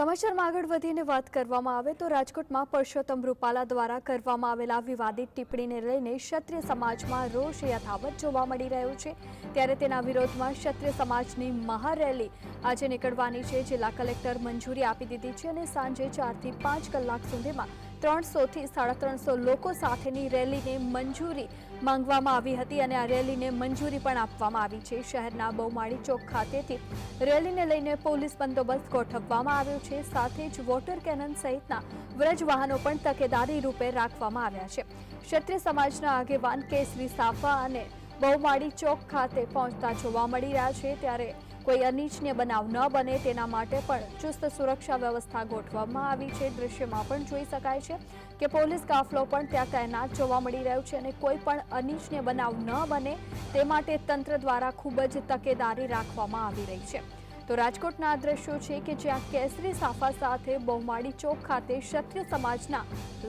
સમાચારમાં આગળ વધીને વાત કરવામાં આવે તો રાજકોટમાં પરસોત્તમ રૂપાલા દ્વારા કરવામાં આવેલા વિવાદિત ટિપ્પણીને લઈને ક્ષત્રિય સમાજમાં રોષ યથાવત જોવા મળી રહ્યો છે. ત્યારે તેના વિરોધમાં ક્ષત્રિય સમાજની મહારેલી આજે નીકળવાની છે. જિલ્લા કલેક્ટર મંજૂરી આપી દીધી છે અને સાંજે ચારથી પાંચ કલાક સુધીમાં ત્રણસોથી સાડા ત્રણસો લોકો સાથેની રેલીને મંજૂરી માંગવામાં આવી હતી અને આ રેલીને મંજૂરી પણ આપવામાં આવી છે. શહેરના બહુમાળી ચોક ખાતેથી રેલીને લઈને પોલીસ બંદોબસ્ત ગોઠવવામાં આવ્યો છે. સાથે જ વોટર કેનન સહિતના વ્રજ વાહનો પણ તકેદારી રૂપે રાખવામાં આવ્યા છે. ક્ષત્રિય સમાજના આગેવાન કેસરી સાફા અને બહુમાળી ચોક ખાતે પહોંચતા જોવા મળી રહ્યા છે. ત્યારે કોઈ અનિચ્છનીય બનાવ ન બને તેના માટે પણ ચુસ્ત સુરક્ષા વ્યવસ્થા ગોઠવવામાં આવી છે. દૃશ્યમાં પણ જોઈ શકાય છે કે પોલીસ કાફલો પણ ત્યાં તૈનાત જોવા મળી રહ્યો છે અને કોઈ પણ અનિચ્છનીય બનાવ ન બને તે માટે તંત્ર દ્વારા ખૂબ જ તકેદારી રાખવામાં આવી રહી છે. તો રાજકોટના દ્રશ્યો છે કે જ્યાં કેસરી સાફા સાથે બહુમાળી ચોક ખાતે ક્ષત્રિય સમાજના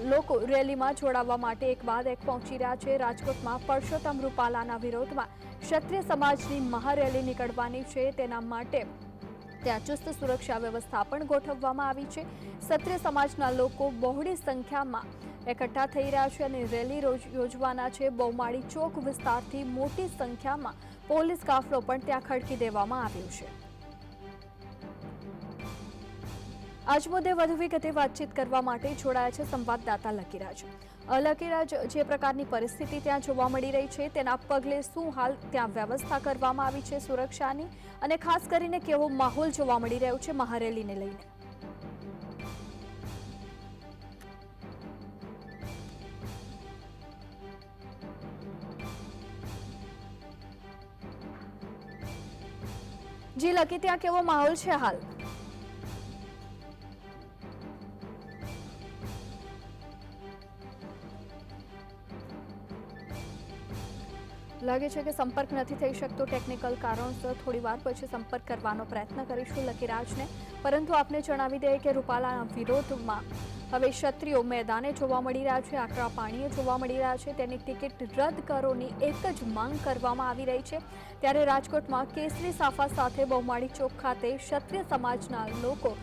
લોકો રેલીમાં જોડાવા માટે એક બાદ એક પહોંચી રહ્યા છે. રાજકોટમાં પરસોત્તમ રૂપાલાના વિરોધમાં ક્ષત્રિય સમાજની મહારેલી નીકળવાની છે. તેના માટે ત્યાં ચુસ્ત સુરક્ષા વ્યવસ્થા પણ ગોઠવવામાં આવી છે. ક્ષત્રિય સમાજના લોકો બહોળી સંખ્યામાં એકઠા થઈ રહ્યા છે અને રેલી યોજવાના છે. બહુમાળી ચોક વિસ્તારથી મોટી સંખ્યામાં પોલીસ કાફલો પણ ત્યાં ખડકી દેવામાં આવ્યો છે. આજ મુદ્દે વધુ વિગતે વાતચીત કરવા માટે જોડાયા છે સંવાદદાતા લકીરાજ. લકીરાજ, જે પ્રકારની પરિસ્થિતિ ત્યાં જોવા મળી રહી છે, તેના પગલે શું હાલ ત્યાં વ્યવસ્થા કરવામાં આવી છે સુરક્ષાની અને ખાસ કરીને કેવો માહોલ જોવા મળી રહ્યો છે મહારેલીને લઈને? જી, લકી, ત્યાં કેવો માહોલ છે હાલ? લાગે છે કે સંપર્ક નથી થઈ શકતો ટેકનિકલ કારણોસર. થોડી વાર પછી સંપર્ક કરવાનો પ્રયત્ન કરીશું લકીરાજને. પરંતુ આપને જણાવી દઈએ કે રૂપાલાના વિરોધમાં હવે ક્ષત્રિયો મેદાને જોવા મળી રહ્યા છે, આકરા પાણીએ જોવા મળી રહ્યા છે. તેની ટિકિટ રદ કરોની એક જ માંગ કરવામાં આવી રહી છે. ત્યારે રાજકોટમાં કેસરી સાફા સાથે બહુમાળી ચોક ખાતે ક્ષત્રિય સમાજના લોકો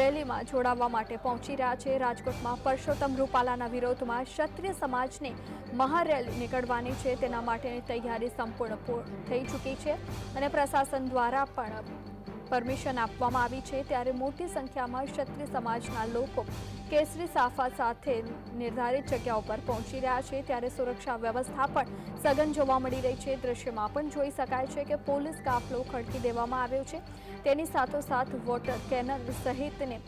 રેલીમાં જોડાવા માટે પહોંચી રહ્યા છે. રાજકોટમાં પરસોત્તમ રૂપાલાના વિરોધમાં ક્ષત્રિય સમાજની મહારેલી નીકળવાની છે. તેના માટેની તૈયારી સંપૂર્ણ પૂર્ણ થઈ ચૂકી છે અને પ્રશાસન દ્વારા પણ પરમિશન આપવામાં આવી છે ત્યારે મોટી સંખ્યામાં ક્ષત્રિય સમાજના લોકો કેસરી સાફા સાથે નિર્ધારિત જગ્યા ઉપર પહોંચી રહ્યા છે. ત્યારે સુરક્ષા વ્યવસ્થા પણ સઘન જોવા મળી રહી છે. દ્રશ્યમાં પણ જોઈ શકાય છે કે પોલીસ કાફલો ખડકી દેવામાં આવ્યો છે. તેની સાથોસાથ વોટર કેનલ સહિતની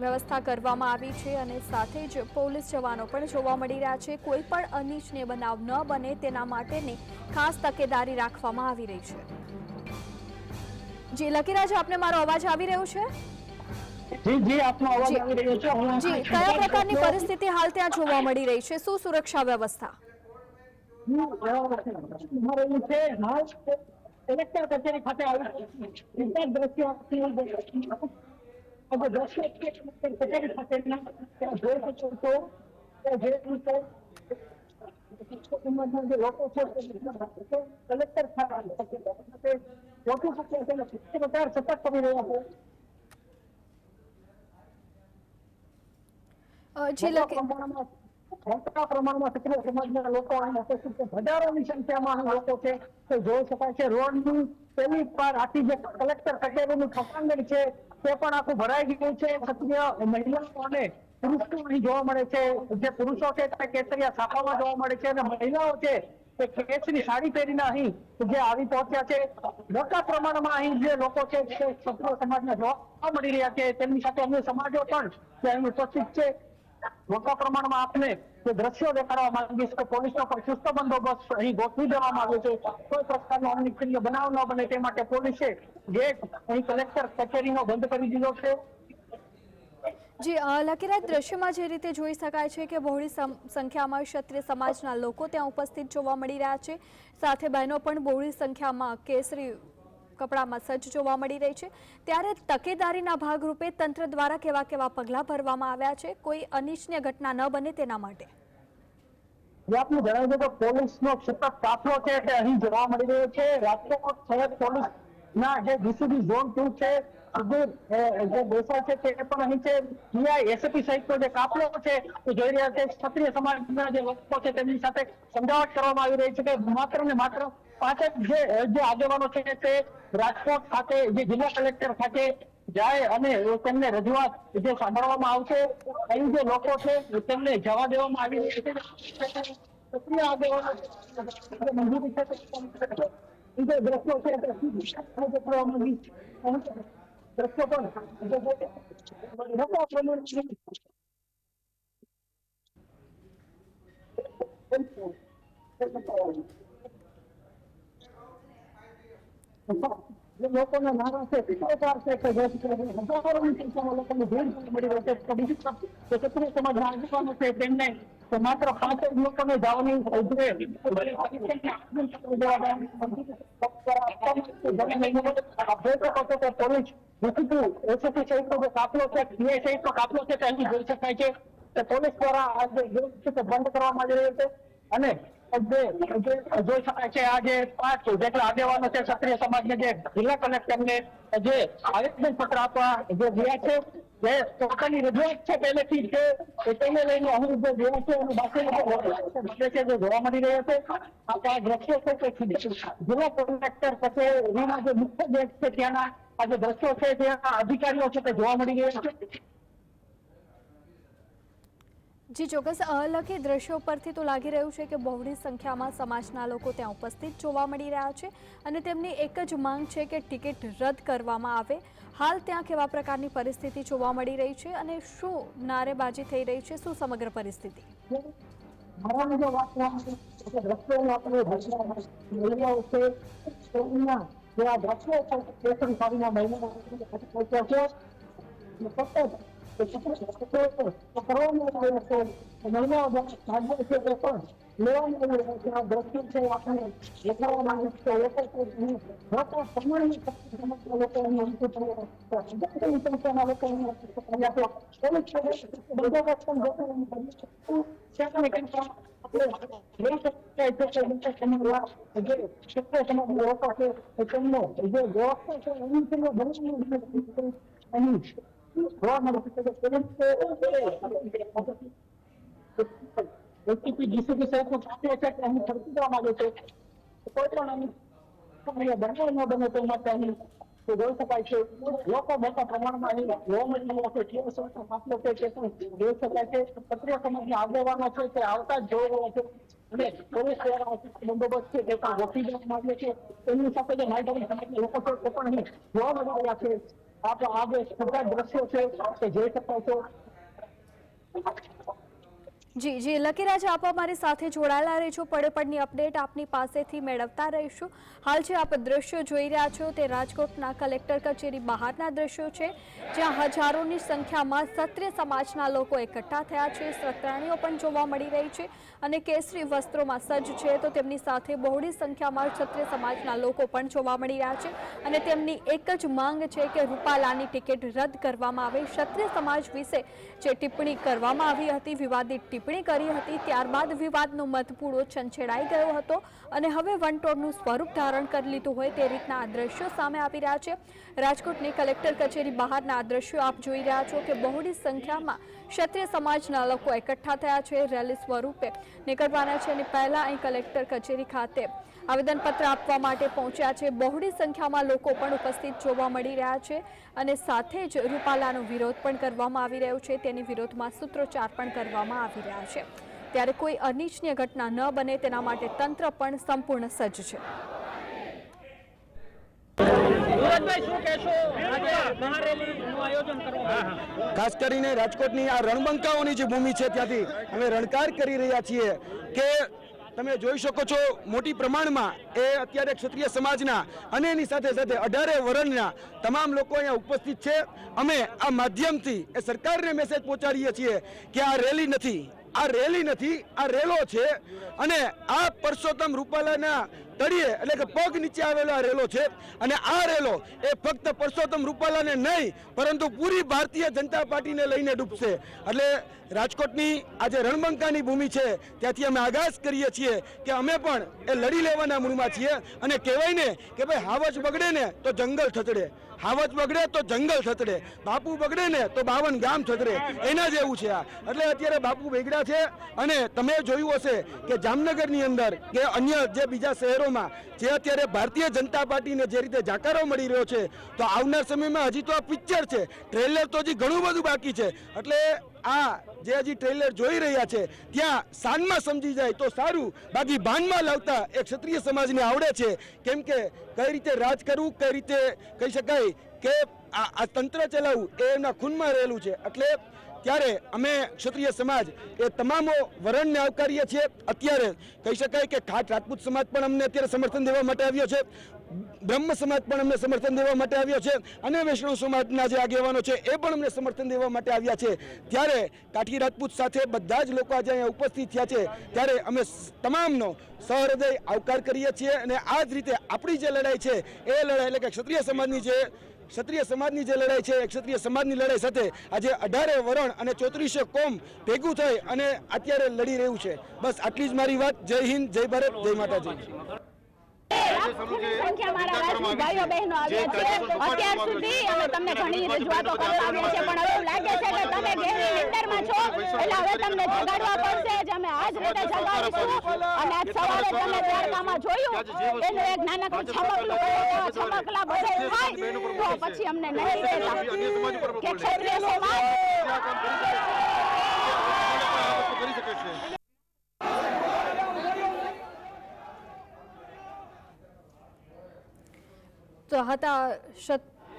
વ્યવસ્થા કરવામાં આવી છે અને સાથે જ પોલીસ જવાનો પણ જોવા મળી રહ્યા છે. કોઈ પણ અનિચ્છનીય બનાવ ન બને તેના માટેની ખાસ તકેદારી રાખવામાં આવી રહી છે. જી લકીરાજ આપને મારો અવાજ આવી રહ્યો છે? જી જી આપનો અવાજ આવી રહ્યો છે. હું જી કયા પ્રકારની પરિસ્થિતિ હાલ ત્યાં જોવા મળી રહી છે? શું સુરક્ષા વ્યવસ્થા? કલેક્ટર કચેરી ખાતે આવી દ્રશ્યો કચેરી ખાતેના સમાજના જે લોકો છે કલેક્ટર મોટું શક્ય છે અને સતત કરી રહ્યા છે. મોટા પ્રમાણમાં ક્ષત્રિય સમાજના લોકો અહીં ઉપસ્થિત છે હજારોની સંખ્યામાં લોકો છે. તે જોઈ શકાય છે રોડની પેલી પર આખી જે કલેક્ટર કચેરીનું ઠકાંગણ છે તે પણ આખું ભરાઈ ગયું છે. ક્ષત્રિય મહિલાઓ અને પુરુષો અહીં જોવા મળે છે, જે પુરુષો છે તે કેસરિયા છાપામાં જોવા મળે છે અને મહિલાઓ છે તે કેસરી સાડી પહેરીને અહીં જે આવી પહોંચ્યા છે. મોટા પ્રમાણમાં અહીં જે લોકો છે તે ક્ષત્રિય સમાજના જોવા મળી રહ્યા છે. તેમની સાથે અન્ય સમાજો પણ અહીં ઉપસ્થિત છે. મોટા પ્રમાણમાં આપને જે દ્રશ્યો દેખાડવા માંગીશ કે પોલીસનો પણ ચુસ્ત બંદોબસ્ત અહીં ગોઠવી દેવામાં આવ્યો છે. કોઈ પ્રકારનો અનિચ્છનીય બનાવ ન બને તે માટે પોલીસે ગેટ અહીં કલેક્ટર કચેરીનો બંધ કરી દીધો છે. જી અ, લકીરાજ દ્રશ્યમાં જે રીતે જોઈ શકાય છે કે બહોળી સંખ્યામાં ક્ષત્રિય સમાજના લોકો ત્યાં ઉપસ્થિત જોવા મળી રહ્યા છે. સાથે બહેનો પણ બહોળી સંખ્યામાં કેસરી કપડામાં સજ્જ જોવા મળી રહી છે. ત્યારે તકેદારીના ભાગરૂપે તંત્ર દ્વારા કેવા કેવા પગલાં ભરવામાં આવ્યા છે? કોઈ અનિચ્છનીય ઘટના ન બને તેના માટે. આપને જણાવી જે છે રાજકોટ ખાતે, જે જિલ્લા કલેક્ટર ખાતે જાય અને તેમને રજૂઆત જે સાંભળવામાં આવશે. અહીં જે લોકો છે તેમને જવા દેવામાં આવી રહી છે. ક્ષત્રિય મંજૂરી છે. દ્રશ્યો છે. તે શું કરવામાં આવી દ્રશ્યો પણ લોકો પ્રમાણે જે લોકોના નારા છે પીઠોપાર છે, કે હજારોની સંખ્યામાં લોકોની ભીડ મળી રહી છે, તો બીજી જે ક્ષત્રિય સમાજના આગેવાનો છે તેમને? તો માત્ર પાંચ લોકોને જવાની ઉજવે પોલીસ ડીસીપી એસીપી સહિતનો જે કાફલો છે પીઆઈ સહિતનો કાફલો છે, તે અહીં જોઈ શકાય છે. કે પોલીસ દ્વારા આ જે છે તે બંધ કરવામાં આવી રહ્યો છે. અને જોઈ શકાય છે. આ જે પાંચ જેટલા આગેવાનો છે ક્ષત્રિય સમાજને જે જિલ્લા કલેક્ટરને જે આવેદન પત્ર આપવા જે ગયા છે. જે પોતાની રજૂઆત છે પહેલેથી છે તેને લઈને અહીં જે ગયા છે એની બાકી છે જે જોવા મળી રહ્યો છે. આ આ દ્રશ્યો છે કે જિલ્લા કલેક્ટર કચેરીના જે મુખ્ય ગેટ છે ત્યાંના, આ જે દ્રશ્યો છે ત્યાં અધિકારીઓ છે તે જોવા મળી રહ્યા છે. જી ચોક્કસ અલખી દ્રશ્યો પરથી તો લાગી રહ્યું છે કે બહોળી સંખ્યામાં સમાજના લોકો ત્યાં ઉપસ્થિત જોવા મળી રહ્યા છે અને તેમની એક જ માંગ છે કે ટિકિટ રદ કરવામાં આવે. હાલ ત્યાં કેવા પ્રકારની પરિસ્થિતિ જોવા મળી રહી છે અને શું નારેબાજી થઈ રહી છે? શું સમગ્ર પરિસ્થિતિ? મારા ભાષામાં મહિલાઓ આગેવાનો છે તે આવતા જ જોવો છે અને બંદોબસ્ત છે છે એમની સાથે પણ છે આપણે આ જે બધા દ્રશ્યો છે તે જોઈ શકાય છે જી જી લકીરાજ આપ અમારી સાથે જોડાયેલા રહેજો. પડે પડની અપડેટ આપની પાસેથી મેળવતા રહીશું. હાલ જે આપ દ્રશ્યો જોઈ રહ્યા છો તે રાજકોટના કલેક્ટર કચેરી બહારના દ્રશ્યો છે, જ્યાં હજારોની સંખ્યામાં ક્ષત્રિય સમાજના લોકો એકઠા થયા છે. સત્રાણીઓ પણ જોવા મળી રહી છે અને કેસરી વસ્ત્રોમાં સજ્જ છે. તો તેમની સાથે બહોળી સંખ્યામાં ક્ષત્રિય સમાજના લોકો પણ જોવા મળી રહ્યા છે અને તેમની એક જ માંગ છે કે રૂપાલાની ટિકિટ રદ કરવામાં આવે. ક્ષત્રિય સમાજ વિશે જે ટિપ્પણી કરવામાં આવી હતી, વિવાદિત ટિપ્પણી કરી હતી, ત્યારબાદ વિવાદનો મતપૂળો છંછેડાઈ ગયો હતો અને હવે વનટોળનું સ્વરૂપ ધારણ કરી લીધું હોય તે રીતના આ દ્રશ્યો સામે આવી રહ્યા છે. રાજકોટની કલેક્ટર કચેરી બહારના આ દ્રશ્યો આપ જોઈ રહ્યા છો કે બહોળી સંખ્યામાં ક્ષત્રિય સમાજના લોકો એકઠા થયા છે રેલી સ્વરૂપે નીકળવાના છે અને પહેલાં અહીં કલેક્ટર કચેરી ખાતે આવેદનપત્ર આપવા માટે પહોંચ્યા છે. બહોળી સંખ્યામાં લોકો પણ ઉપસ્થિત જોવા મળી રહ્યા છે અને સાથે જ રૂપાલાનો વિરોધ પણ કરવામાં આવી રહ્યો છે. તેની વિરોધમાં સૂત્રોચ્ચાર પણ કરવામાં આવી રહ્યા છે. ત્યારે કોઈ અનિચ્છનીય ઘટના ન બને તેના માટે તંત્ર પણ સંપૂર્ણ સજ્જ છે. ખાસ કરીને રાજકોટની આ રણબંકાઓની જે ભૂમિ છે ત્યાંથી અમે રણકાર કરી રહ્યા છીએ કે તમે જોઈ શકો છો મોટી પ્રમાણમાં એ અત્યારે ક્ષત્રિય સમાજના અને એની સાથે સાથે અઢારે વર્ણના તમામ લોકો અહીંયા ઉપસ્થિત છે. અમે આ માધ્યમથી એ સરકારને મેસેજ પહોંચાડીએ છીએ કે આ રેલી નથી. આ રેલી નથી આ રેલો છે અને આ પરસોત્તમ રૂપાલાના તળિયે એટલે કે પગ નીચે આવેલો આ રેલો છે અને આ રેલો એ ફક્ત પરસોત્તમ રૂપાલાને નહીં, પરંતુ પૂરી ભારતીય જનતા પાર્ટીને લઈને ડૂબશે. એટલે રાજકોટની આજે રણબંકાની ભૂમિ છે, ત્યાંથી અમે આગાસ કરીએ છીએ કે અમે પણ એ લડી લેવાના મૂળમાં છીએ અને કહેવાય ને કે ભાઈ હાવજ બગડે ને તો જંગલ થતડે. હાવજ બગડે તો જંગલ થતડે. બાપુ બગડે ને તો બાવન ગામ થતડે. એના જેવું છે આ. એટલે અત્યારે બાપુ બેગડા છે અને તમે જોયું હશે કે જામનગરની અંદર કે અન્ય જે બીજા શહેરોમાં જે અત્યારે ભારતીય જનતા પાર્ટીને જે રીતે જાકારો મળી રહ્યો છે, તો આવનાર સમયમાં હજી તો આ પિક્ચર છે. ટ્રેલર તો હજી ઘણું બધું બાકી છે. એટલે આ જે હજી ટ્રેલર જોઈ રહ્યા છે, ત્યાં સાંજમાં સમજી જાય તો સારું. બાકી ભાનમાં લાવતા એક ક્ષત્રિય સમાજને આવડે છે. કેમ કે કઈ રીતે રાજ કરવું, કઈ રીતે કહી શકાય કે આ તંત્ર ચલાવવું, એ એમના ખૂનમાં રહેલું છે. એટલે ત્યારે અમે ક્ષત્રિય સમાજ એ તમામો વરણને આવકારીએ છીએ. અત્યારે કહી શકાય કે ખાટ રાજપૂત સમાજ પણ અમને અત્યારે સમર્થન દેવા માટે આવ્યો છે. બ્રહ્મ સમાજ પણ અમને સમર્થન દેવા માટે આવ્યો છે અને વૈષ્ણવ સમાજના જે આગેવાનો છે એ પણ અમને સમર્થન દેવા માટે આવ્યા છે. ત્યારે કાઠી રાજપૂત સાથે બધા જ લોકો આજે અહીંયા ઉપસ્થિત થયા છે. ત્યારે અમે તમામનો સહૃદય આવકાર કરીએ છીએ અને આ જ રીતે આપણી જે લડાઈ છે, એ લડાઈ એટલે કે ક્ષત્રિય સમાજની જે, ક્ષત્રિય સમાજની જે લડાઈ છે, ક્ષત્રિય સમાજની લડાઈ સાથે આજે અઢારે વરણ અને ચોત્રીસે કોમ ભેગું થઈ અને અત્યારે લડી રહ્યું છે. બસ આટલી જ મારી વાત. જય હિન્દ, જય ભારત, જય માતાજી. સંખ્યા મારા ભાઈઓ બહેનો આવ્યા છે અત્યાર સુધી અમે તમને ઘણી રજૂઆતો કરવા આવ્યા છે પણ હવે એવું લાગે છે કે તમે ગહેરી નિંદરમાં છો એટલે હવે તમને જગાડવા પડશે જ. અમે આ જ રીતે જગાડીશું અને આજ સવારે તમે દ્વારકામાં જોયું એનું એક નાનકડું છમકલું છમકલા બધે થાય તો પછી અમને નહીં કે ક્ષત્રિય સમાજ તો હતા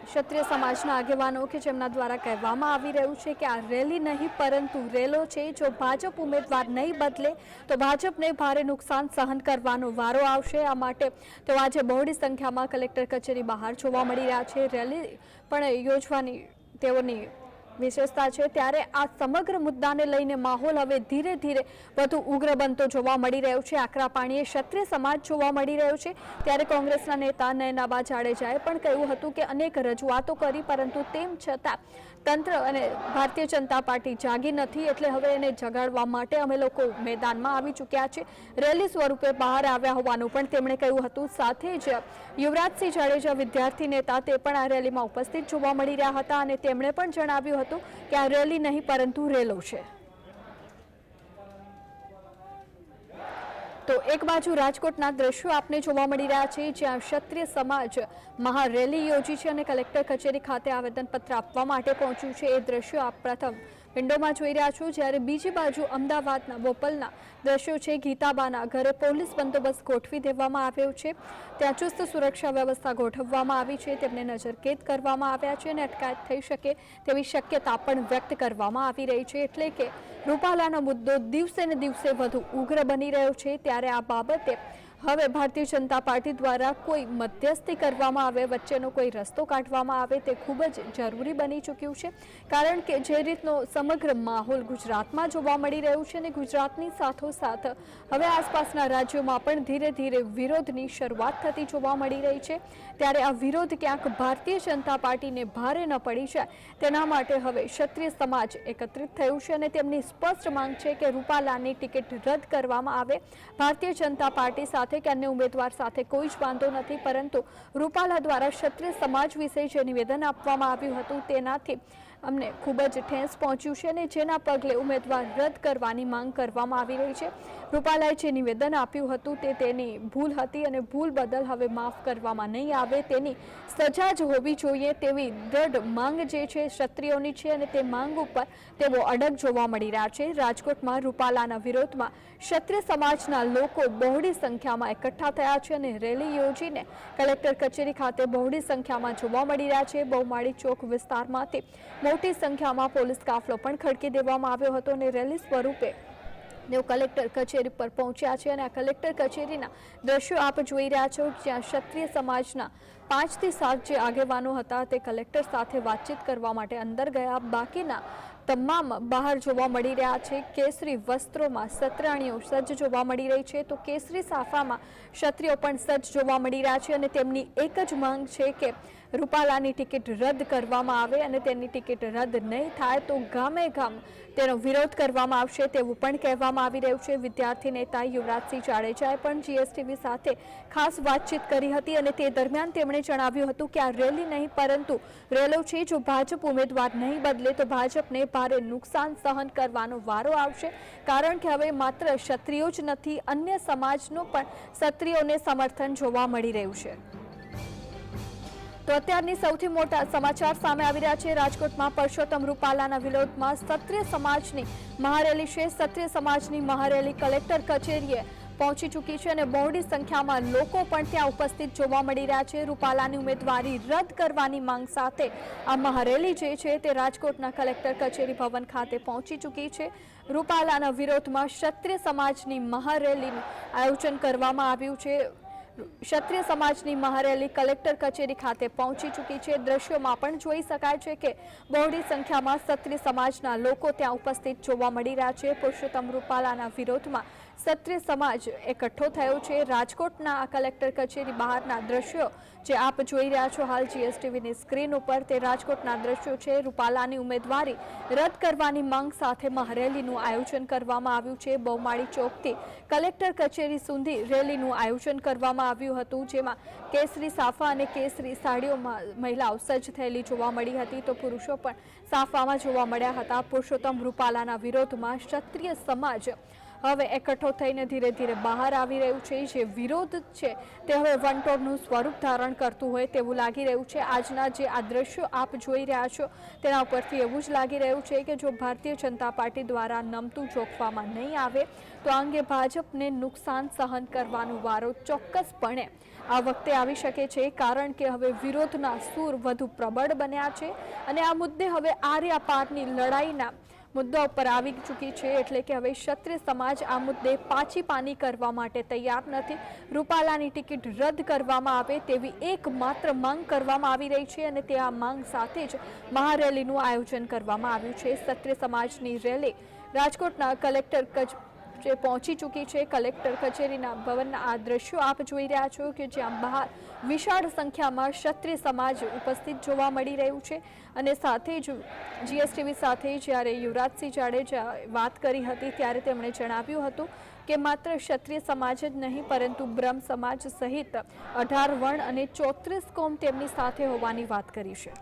ક્ષત્રિય સમાજના આગેવાનો કે જેમના દ્વારા કહેવામાં આવી રહ્યું છે કે આ રેલી નહીં પરંતુ રેલો છે, જો ભાજપ ઉમેદવાર નહીં બદલે તો ભાજપને ભારે નુકસાન સહન કરવાનો વારો આવશે. આ માટે તેઓ આજે બહોળી સંખ્યામાં કલેક્ટર કચેરી બહાર જોવા મળી રહ્યા છે. રેલી પણ યોજવાની તેઓની વિશેષતા છે ત્યારે આ સમગ્ર મુદ્દાને લઈને માહોલ હવે ધીરે ધીરે વધુ ઉગ્ર બનતો જોવા મળી રહ્યો છે. આકરા પાણીએ ક્ષત્રિય સમાજ જોવા મળી રહ્યો છે. ત્યારે કોંગ્રેસના નેતા નયનાબા જાડેજાએ પણ કહ્યું હતું કે અનેક રજૂઆતો કરી પરંતુ તેમ છતાં તંત્ર અને ભારતીય જનતા પાર્ટી જાગી નથી એટલે હવે એને જગાડવા માટે અમે લોકો મેદાનમાં આવી ચૂક્યા છે. રેલી સ્વરૂપે બહાર આવ્યા હોવાનું પણ તેમણે કહ્યું હતું. સાથે જ યુવરાજસિંહ જાડેજા વિદ્યાર્થી નેતા તે પણ આ રેલીમાં ઉપસ્થિત જોવા મળી રહ્યા હતા અને તેમણે પણ જણાવ્યું હતું કે આ રેલી નહીં પરંતુ રેલો છે. તો એક બાજુ રાજકોટના દ્રશ્યો આપને જોવા મળી રહ્યા છે, જ્યાં ક્ષત્રિય સમાજ મહારેલી યોજી છે અને કલેક્ટર કચેરી ખાતે આવેદનપત્ર આપવા માટે પહોંચ્યું છે. એ દ્રશ્યો આપ પ્રથમ વિન્ડોમાં જોઈ રહ્યા છો, જ્યારે બીજી બાજુ અમદાવાદના બોપલના દ્રશ્યો છે, ગીતાબાના ઘરે પોલીસ બંદોબસ્ત ગોઠવી દેવામાં આવ્યો છે. ત્યાં ચુસ્ત સુરક્ષા વ્યવસ્થા ગોઠવવામાં આવી છે, તેમને નજરકેદ કરવામાં આવ્યા છે અને અટકાયત થઈ શકે તેવી શક્યતા પણ વ્યક્ત કરવામાં આવી રહી છે. એટલે કે રૂપાલાનો મુદ્દો દિવસે ને દિવસે વધુ ઉગ્ર બની રહ્યો છે. ત્યારે આ બાબતે હવે ભારતીય જનતા પાર્ટી દ્વારા કોઈ મધ્યસ્થી કરવામાં આવે, વચ્ચેનો કોઈ રસ્તો કાઢવામાં આવે તે ખૂબ જ જરૂરી બની ચૂક્યું છે. કારણ કે જે રીતનો સમગ્ર માહોલ ગુજરાતમાં જોવા મળી રહ્યું છે અને ગુજરાતની સાથોસાથ હવે આસપાસના રાજ્યોમાં પણ ધીરે ધીરે વિરોધની શરૂઆત થતી જોવા મળી રહી છે. ત્યારે આ વિરોધ ક્યાંક ભારતીય જનતા પાર્ટીને ભારે ન પડી જાય તેના માટે હવે ક્ષત્રિય સમાજ એકત્રિત થયું છે અને તેમની સ્પષ્ટ માંગ છે કે રૂપાલાની ટિકિટ રદ કરવામાં આવે. ભારતીય જનતા પાર્ટી સાથે કે અન્ય ઉમેદવાર સાથે કોઈ જ વાંધો નથી, પરંતુ રૂપાલા દ્વારા ક્ષત્રિય સમાજ વિશે જે નિવેદન આપવામાં આવ્યું હતું તેનાથી અમને ખૂબ જ ઠેંસ પહોંચ્યું છે અને જેના પગલે ઉમેદવાર રદ કરવાની માંગ કરવામાં આવી રહી છે. રૂપાલાએ જે નિવેદન આપ્યું હતું તે તેની ભૂલ હતી અને ભૂલ બદલ હવે માફ કરવામાં નહીં આવે તેની સજા જ હોવી જોઈએ તેવી દ્રઢ માંગ જે છે ક્ષત્રિયોની છે અને તે માંગ ઉપર તેઓ અડગ જોવા મળી રહ્યા છે. રાજકોટમાં રૂપાલાના વિરોધમાં ક્ષત્રિય સમાજના લોકો બહોળી સંખ્યામાં એકઠા થયા છે અને રેલી યોજીને કલેક્ટર કચેરી ખાતે બહોળી સંખ્યામાં જોવા મળી રહ્યા છે. બહુમાળી ચોક વિસ્તારમાંથી મોટી સંખ્યામાં પોલીસ કાફલો પણ ખડકી દેવામાં આવ્યો હતો અને રેલી સ્વરૂપે તેઓ કલેક્ટર કચેરી પર પહોંચ્યા છે અને આ કલેક્ટર કચેરીના દ્રશ્યો આપ જોઈ રહ્યા છો જ્યાં ક્ષત્રિય સમાજના પાંચથી સાત જે આગેવાનો હતા તે કલેક્ટર સાથે વાતચીત કરવા માટે અંદર ગયા. બાકીના તમામ બહાર જોવા મળી રહ્યા છે. કેસરી વસ્ત્રોમાં સત્રાણીઓ સજ્જ જોવા મળી રહી છે. તો કેસરી સાફામાં ક્ષત્રિયો પણ સજ્જ જોવા મળી રહ્યા છે અને તેમની એક જ માંગ છે કે રૂપાલાની ટિકિટ રદ કરવામાં આવે અને તેની ટિકિટ રદ નહીં થાય તો ગામે ગામ તેનો વિરોધ કરવામાં આવશે તેવું પણ કહેવામાં આવી રહ્યું છે. વિદ્યાર્થી નેતા યુવરાજસિંહ જાડેજાએ પણ જીએસટીવી સાથે ખાસ વાતચીત કરી હતી અને તે દરમિયાન તેમણે જણાવ્યું હતું કે આ રેલી નહીં, પરંતુ રેલો છે. જો ભાજપ ઉમેદવાર નહીં બદલે તો ભાજપને ભારે નુકસાન સહન કરવાનો વારો આવશે, કારણ કે હવે માત્ર ક્ષત્રિયો જ નથી, અન્ય સમાજનું પણ ક્ષત્રિયોને સમર્થન જોવા મળી રહ્યું છે. તો અત્યારની સૌથી મોટા સમાચાર સામે આવી રહ્યા છે. રાજકોટમાં પરસોત્તમ રૂપાલાના વિરોધમાં ક્ષત્રિય સમાજની મહારેલી છે. ક્ષત્રિય સમાજની મહારેલી કલેક્ટર કચેરીએ પહોંચી ચૂકી છે અને બહોળી સંખ્યામાં લોકો પણ ત્યાં ઉપસ્થિત જોવા મળી રહ્યા છે. રૂપાલાની ઉમેદવારી રદ કરવાની માંગ સાથે આ મહારેલી જે છે તે રાજકોટના કલેક્ટર કચેરી ભવન ખાતે પહોંચી ચૂકી છે. રૂપાલાના વિરોધમાં ક્ષત્રિય સમાજની મહારેલીનું આયોજન કરવામાં આવ્યું છે. ક્ષત્રિય સમાજની મહારેલી કલેક્ટર કચેરી ખાતે પહોંચી ચૂકી છે. દ્રશ્યોમાં પણ જોઈ શકાય છે કે બહોળી સંખ્યામાં ક્ષત્રિય સમાજના લોકો ત્યાં ઉપસ્થિત જોવા મળી રહ્યા છે. પુરુષોત્તમ રૂપાલાના વિરોધમાં ક્ષત્રિય સમાજ એકઠો થયો છે. રાજકોટના કલેક્ટર કચેરી બહારના દ્રશ્યો જે આપ જોઈ રહ્યા છો હાલ જીએસટીવીની સ્ક્રીન ઉપર તે રાજકોટના દ્રશ્યો છે. રૂપાલાની ઉમેદવારી રદ કરવાની માંગ સાથે મહારેલીનું આયોજન કરવામાં આવ્યું છે. બહુમાળી ચોકથી કલેક્ટર કચેરી સુધી રેલીનું આયોજન કરવામાં આવ્યું હતું, જેમાં કેસરી સાફા અને કેસરી સાડીઓમાં મહિલાઓ સજ્જ થયેલી જોવા મળી હતી. તો પુરુષો પણ સાફામાં જોવા મળ્યા હતા. પુરુષોત્તમ રૂપાલાના વિરોધમાં ક્ષત્રિય સમાજ હવે એકઠો થઈને ધીરે ધીરે બહાર આવી રહ્યું છે. જે વિરોધ છે તે હવે વંટોળનું સ્વરૂપ ધારણ કરતું હોય તેવું લાગી રહ્યું છે. આજના જે આ દ્રશ્યો આપ જોઈ રહ્યા છો તેના ઉપરથી એવું જ લાગી રહ્યું છે કે જો ભારતીય જનતા પાર્ટી દ્વારા નમતું જોખવામાં નહીં આવે, તો આ અંગે ભાજપને નુકસાન સહન કરવાનો વારો ચોક્કસપણે આ વખતે આવી શકે છે, કારણ કે હવે વિરોધના સૂર વધુ પ્રબળ બન્યા છે. અને આ મુદ્દે હવે આર્યા પારની લડાઈના મુદ્દા ઉપર આવી ચૂકી છે એટલે કે હવે ક્ષત્રિય સમાજ આ મુદ્દે પાછી પાની કરવા માટે તૈયાર નથી. રૂપાલાની ટિકિટ રદ કરવામાં આવે તેવી એકમાત્ર માંગ કરવામાં આવી રહી છે અને તે આ માંગ સાથે જ મહારેલીનું આયોજન કરવામાં આવ્યું છે. ક્ષત્રિય સમાજની રેલી રાજકોટના કલેક્ટર કચ જે પહોંચી ચૂકી છે. કલેક્ટર કચેરીના ભવનના આ દ્રશ્યો આપ જોઈ રહ્યા છો કે જ્યાં બહાર વિશાળ સંખ્યામાં ક્ષત્રિય સમાજ ઉપસ્થિત જોવા મળી રહ્યું છે. અને સાથે જ જીએસટીવી સાથે જ્યારે યુવરાજસિંહ જાડેજા વાત કરી હતી ત્યારે તેમણે જણાવ્યું હતું કે માત્ર ક્ષત્રિય સમાજ જ નહીં, પરંતુ બ્રહ્મ સમાજ સહિત અઢાર વર્ણ અને ચોત્રીસ કોમ તેમની સાથે હોવાની વાત કરી છે.